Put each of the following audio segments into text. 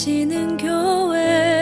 지는 교회.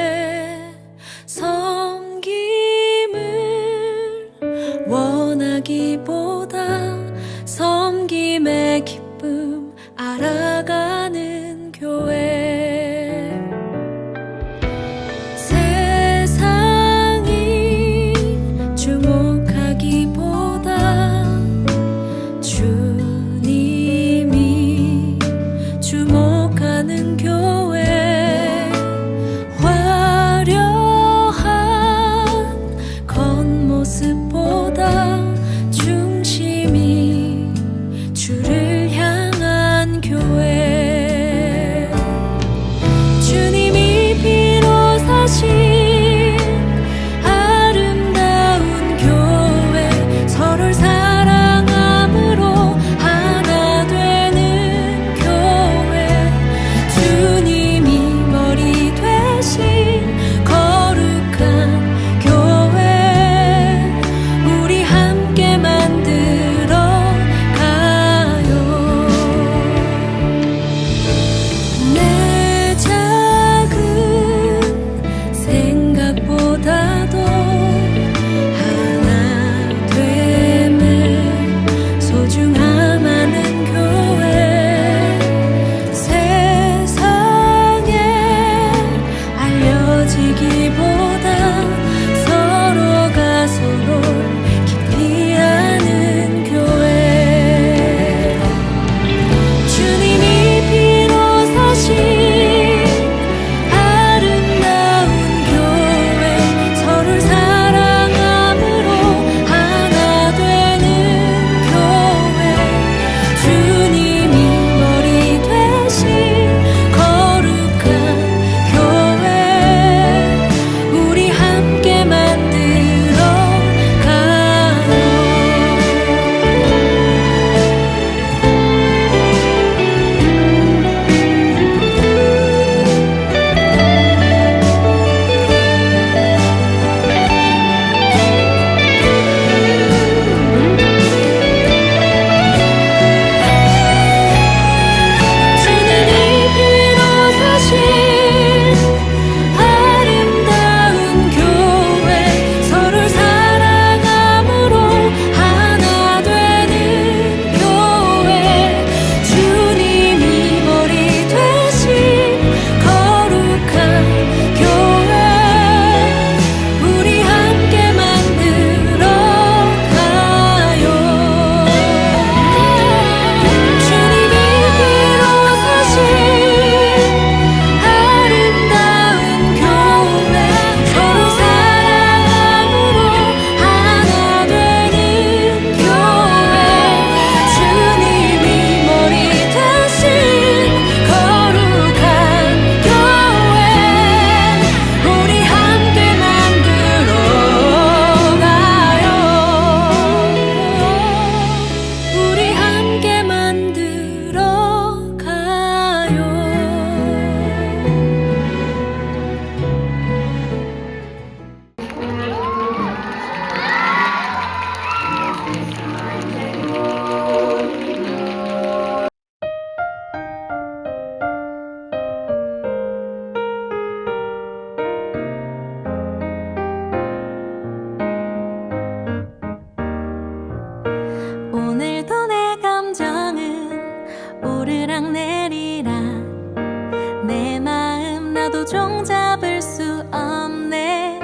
잡을 수 없네.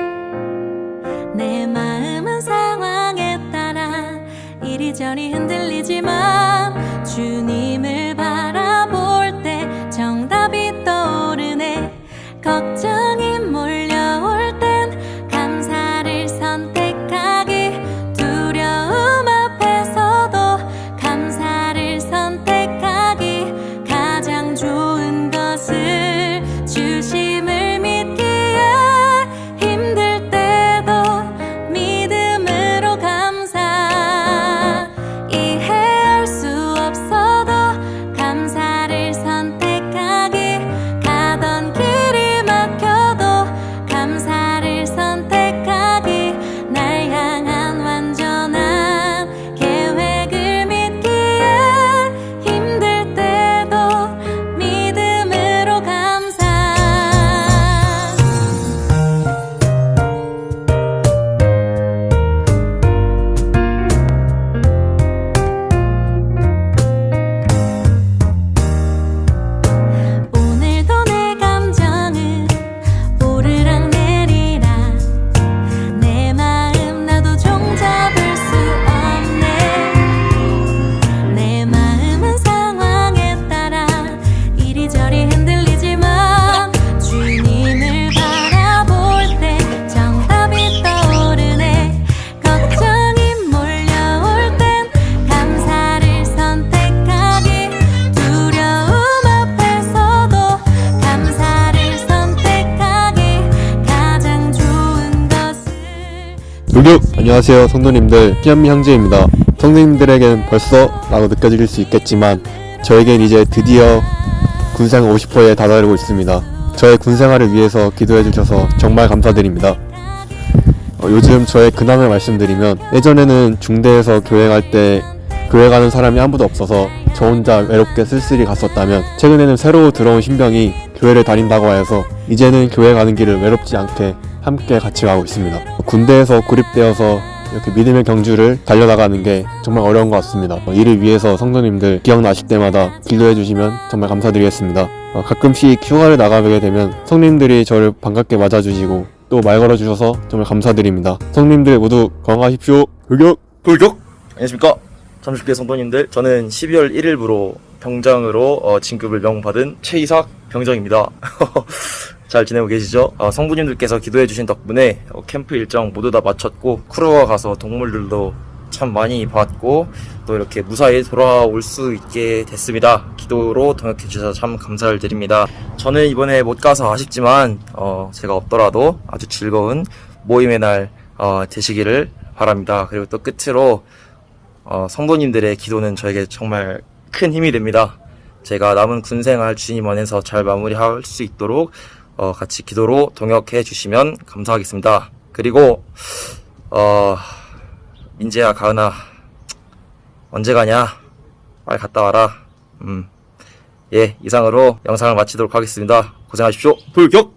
내 마음은 상황에 따라 이리저리 흔들려 요격! 안녕하세요 성도님들. 피한미 형제입니다. 성도님들에겐 벌써 라고 느껴질 수 있겠지만 저에겐 이제 드디어 군생활 50%에 다다르고 있습니다. 저의 군생활을 위해서 기도해 주셔서 정말 감사드립니다. 어, 요즘 저의 근황을 말씀드리면 예전에는 중대에서 교회 갈 때 교회 가는 사람이 아무도 없어서 저 혼자 외롭게 쓸쓸히 갔었다면 최근에는 새로 들어온 신병이 교회를 다닌다고 해서 이제는 교회 가는 길을 외롭지 않게 함께 같이 가고 있습니다. 군대에서 고립되어서 이렇게 믿음의 경주를 달려나가는 게 정말 어려운 것 같습니다. 어, 이를 위해서 성도님들 기억나실 때마다 기도해 주시면 정말 감사드리겠습니다. 어, 가끔씩 휴가를 나가게 되면 성님들이 저를 반갑게 맞아주시고 또 말 걸어주셔서 정말 감사드립니다. 성님들 모두 건강하십시오. 흑역! 불격! 안녕하십니까. 잠실교회 성도님들, 저는 12월 1일부로 병장으로 어, 진급을 명받은 최이삭 병장입니다. 잘 지내고 계시죠? 어, 성부님들께서 기도해주신 덕분에 어, 캠프 일정 모두 다 마쳤고, 쿠르와 가서 동물들도 참 많이 봤고, 또 이렇게 무사히 돌아올 수 있게 됐습니다. 기도로 동역해 주셔서 참 감사를 드립니다. 저는 이번에 못 가서 아쉽지만, 어, 제가 없더라도 아주 즐거운 모임의 날, 어, 되시기를 바랍니다. 그리고 또 끝으로, 어, 성도님들의 기도는 저에게 정말 큰 힘이 됩니다. 제가 남은 군생활 주님 안에서 잘 마무리할 수 있도록 어, 같이 기도로 동역해 주시면 감사하겠습니다. 그리고 어, 민재야, 가은아, 언제 가냐? 빨리 갔다 와라. 음, 예, 이상으로 영상을 마치도록 하겠습니다. 고생하십시오. 불격!